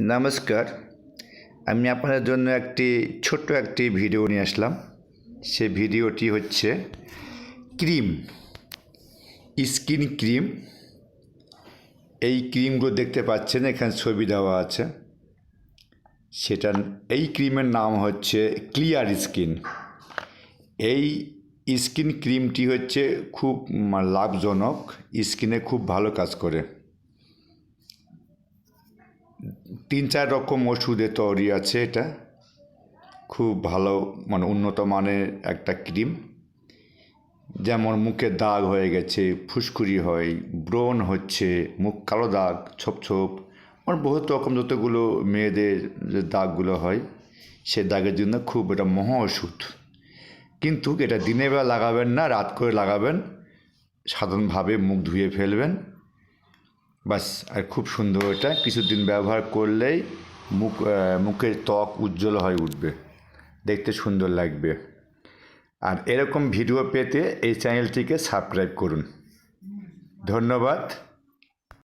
নমস্কার। আমি আপনাদের জন্য একটি ছোট্ট একটি ভিডিও নিয়ে আসলাম। সে ভিডিওটি হচ্ছে ক্রিম, স্কিন ক্রিম। এই ক্রিমগুলো দেখতে পাচ্ছেন, এখানে ছবি দেওয়া আছে। সেটা এই ক্রিমের নাম হচ্ছে ক্লিয়ার স্কিন। এই স্কিন ক্রিমটি হচ্ছে খুব লাভজনক। স্কিনে খুব ভালো কাজ করে। তিন চার রকম ওষুধে তৈরি আছে এটা। খুব ভালো মানে উন্নত মানের একটা ক্রিম। যেমন মুখে দাগ হয়ে গেছে, ফুসকুড়ি হয়, ব্রণ হচ্ছে, মুখ কালো দাগ, ছোপ ছোপ। মানে বহুত রকম যতগুলো মেয়েদের যে দাগগুলো হয়, সে দাগের জন্য খুব এটা মহা ওষুধ। কিন্তু এটা দিনের বেলা লাগাবেন না, রাত করে লাগাবেন। সাধারণভাবে মুখ ধুয়ে ফেলবেন। বাস, আর খুব সুন্দর এটা। কিছুদিন ব্যবহার করলেই মুখ মুখের ত্বক উজ্জ্বল হয়ে উঠবে। দেখতে সুন্দর লাগবে। আর এরকম ভিডিও পেতে এই চ্যানেলটিকে সাবস্ক্রাইব করুন। ধন্যবাদ।